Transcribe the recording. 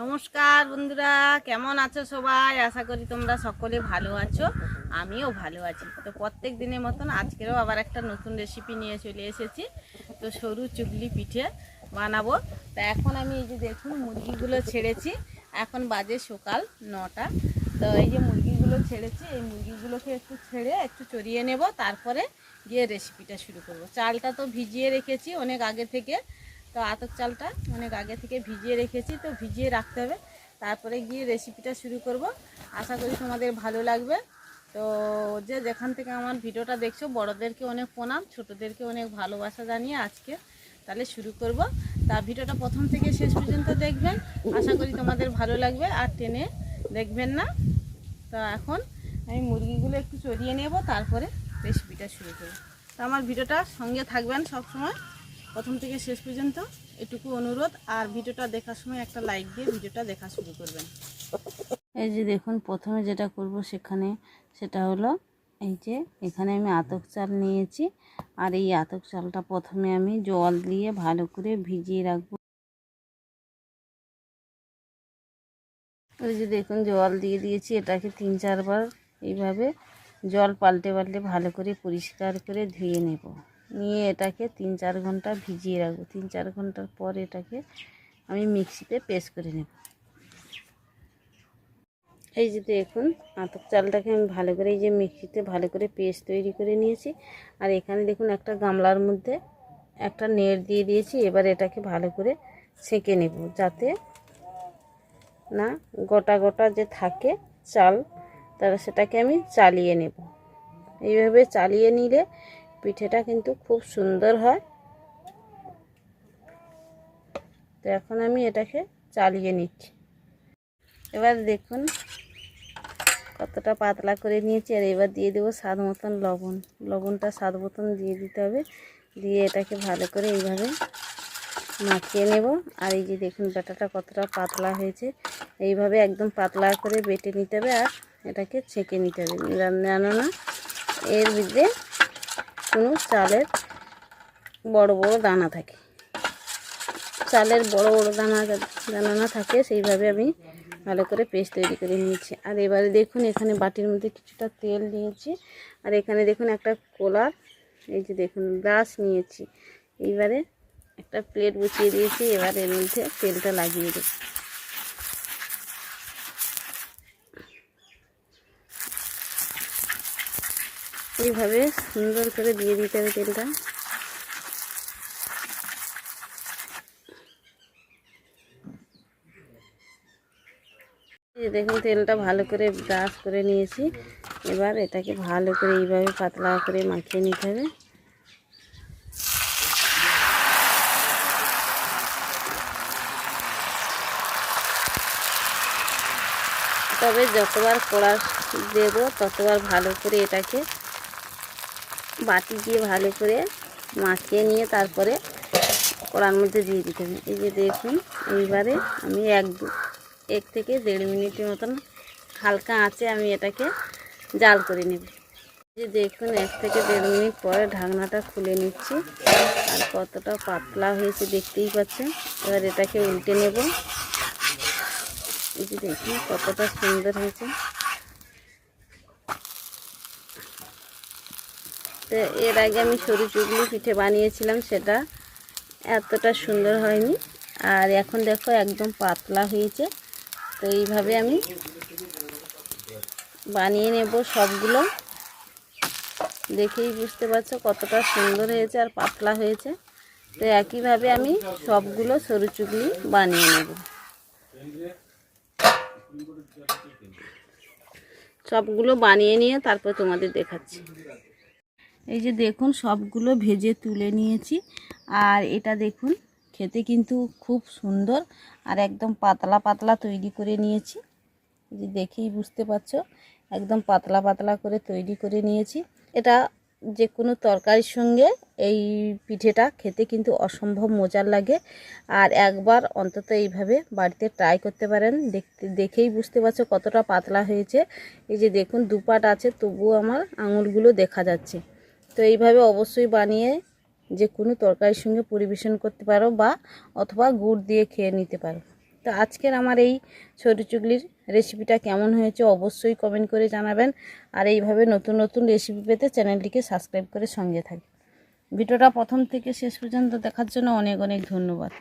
নমস্কার বন্ধুরা, কেমন আছো সবাই? আশা করি তোমরা সকলে ভালো আছো, আমিও ভালো আছি। তো প্রত্যেক দিনের মতন আজকেরও আবার একটা নতুন রেসিপি নিয়ে চলে এসেছি। তো সরু চুগলি পিঠে বানাবো। তা এখন আমি এই যে দেখুন, মুরগিগুলো ছেড়েছি। এখন বাজে সকাল নটা। তো এই যে মুরগিগুলো ছেড়েছি, এই মুরগিগুলোকে একটু ছেড়ে একটু চড়িয়ে নেব। তারপরে গিয়ে রেসিপিটা শুরু করব। চালটা তো ভিজিয়ে রেখেছি অনেক আগে থেকে। তো আতক চালটা অনেক আগে থেকে ভিজিয়ে রেখেছি, তো ভিজিয়ে রাখতে হবে। তারপরে গিয়ে রেসিপিটা শুরু করব। আশা করি তোমাদের ভালো লাগবে। তো যে যেখান থেকে আমার ভিডিওটা দেখছ, বড়দেরকে অনেক প্রণাম, ছোটোদেরকে অনেক ভালোবাসা জানিয়ে আজকে তাহলে শুরু করব। তা ভিডিওটা প্রথম থেকে শেষ পর্যন্ত দেখবেন। আশা করি তোমাদের ভালো লাগবে, আর টেনে দেখবেন না। তো এখন আমি মুরগিগুলো একটু চড়িয়ে নেব, তারপরে রেসিপিটা শুরু করব। তো আমার ভিডিওটা সঙ্গে থাকবেন সব সময় প্রথম থেকে শেষ পর্যন্ত এটুকু অনুরোধ, আর ভিডিওটা দেখার সময় একটা লাইক দিয়ে ভিডিওটা দেখা শুরু করবেন। এই যে দেখুন, প্রথমে যেটা করব সেখানে সেটা হলো এই যে এখানে আমি আতক চাল নিয়েছি, আর এই আতক চালটা প্রথমে আমি জল দিয়ে ভালো করে ভিজিয়ে রাখব। ওই যে দেখুন, জল দিয়ে দিয়েছি, এটাকে তিন চারবার এইভাবে জল পাল্টে পাল্টে ভালো করে পরিষ্কার করে ধুয়ে নেব। নিয়ে এটাকে তিন চার ঘণ্টা ভিজিয়ে রাখব। তিন চার ঘণ্টার পর এটাকে আমি মিক্সিতে পেস্ট করে নেব। এই যে দেখুন, আতপ চালটাকে আমি ভালো করে এই যে মিক্সিতে ভালো করে পেস্ট তৈরি করে নিয়েছি। আর এখানে দেখুন, একটা গামলার মধ্যে একটা নেট দিয়ে দিয়েছি। এবার এটাকে ভালো করে ছেঁকে নেব যাতে না গোটা গোটা যে থাকে চাল, তারা সেটাকে আমি চালিয়ে নেব। এইভাবে চালিয়ে নিলে পিঠেটা কিন্তু খুব সুন্দর হয়। তো এখন আমি এটাকে চালিয়ে নিচ্ছি। এবার দেখুন কতটা পাতলা করে নিয়েছি আর এবার দিয়ে দেবো স্বাদ মতন লবণ। লবণটা স্বাদ মতন দিয়ে দিতে হবে। দিয়ে এটাকে ভালো করে এইভাবে মাখিয়ে নেব। আর এই যে দেখুন ব্যাটাটা কতটা পাতলা হয়েছে। এইভাবে একদম পাতলা করে বেটে নিতে হবে আর এটাকে ছেঁকে নিতে হবে। না। এর মধ্যে কোনো চালের বড় বড় দানা থাকে। চালের বড় বড় দানা দানা না থাকে, সেইভাবে আমি ভালো করে পেস্ট তৈরি করে নিয়েছি। আর এবারে দেখুন, এখানে বাটির মধ্যে কিছুটা তেল নিয়েছি। আর এখানে দেখুন একটা কোলার, এই যে দেখুন ব্রাশ নিয়েছি। এইবারে একটা প্লেট বসিয়ে দিয়েছি, এবার এর মধ্যে তেলটা লাগিয়ে দেব। এইভাবে সুন্দর করে দিয়ে দিতে হবে তেলটা। দেখুন, তেলটা ভালো করে ব্রাশ করে নিয়েছি। এবার এটাকে ভালো করে এইভাবে পাতলা করে মাখিয়ে নিতে হবে। তবে যতবার কড়া দেব, ততবার ভালো করে এটাকে বাটি দিয়ে ভালো করে মাখিয়ে নিয়ে তারপরে কড়ার মধ্যে দিয়ে দিতে হবে। এই যে দেখুন, এইবারে আমি এক এক থেকে দেড় মিনিটের মতন হালকা আঁচে আমি এটাকে জাল করে নেব। যে দেখুন, এক থেকে দেড় মিনিট পরে ঢাকনাটা খুলে নিচ্ছি। আর কতটা পাতলা হয়েছে দেখতেই পাচ্ছেন। এবার এটাকে উল্টে নেব। এই যে দেখুন, কতটা সুন্দর হয়েছে। তো এর আগে আমি সরু চুগলি পিঠে বানিয়েছিলাম সেটা। এতটা সুন্দর হয়নি। আর এখন দেখো একদম পাতলা হয়েছে। তো এইভাবে আমি বানিয়ে নেব সবগুলো। দেখেই বুঝতে পারছ কতটা সুন্দর হয়েছে আর পাতলা হয়েছে। তো একইভাবে আমি সবগুলো সরু চুগলি বানিয়ে নেব। সবগুলো বানিয়ে নিয়ে তারপর তোমাদের দেখাচ্ছি। এই যে দেখুন, সবগুলো ভেজে তুলে নিয়েছি। আর এটা দেখুন, খেতে কিন্তু খুব সুন্দর আর একদম পাতলা পাতলা তৈরি করে নিয়েছি। যে দেখেই বুঝতে পারছ, একদম পাতলা পাতলা করে তৈরি করে নিয়েছি। এটা যে কোনো তরকারির সঙ্গে এই পিঠেটা খেতে কিন্তু অসম্ভব মজার লাগে। আর একবার অন্তত এইভাবে বাড়িতে ট্রাই করতে পারেন, দেখতে, দেখেই বুঝতে পারছ কতটা পাতলা হয়েছে। এই যে দেখুন, দুপাট আছে, তবুও আমার আঙুলগুলো দেখা যাচ্ছে। তো এইভাবে অবশ্যই বানিয়ে যে কোনো তরকারির সঙ্গে পরিবেশন করতে পারো বা অথবা গুড় দিয়ে খেয়ে নিতে পারো। তো আজকের আমার এই সরু চুগলির রেসিপিটা কেমন হয়েছে অবশ্যই কমেন্ট করে জানাবেন। আর এইভাবে নতুন নতুন রেসিপি পেতে চ্যানেলটিকে সাবস্ক্রাইব করে সঙ্গে থাকবেন। ভিডিওটা প্রথম থেকে শেষ পর্যন্ত দেখার জন্য অনেক অনেক ধন্যবাদ।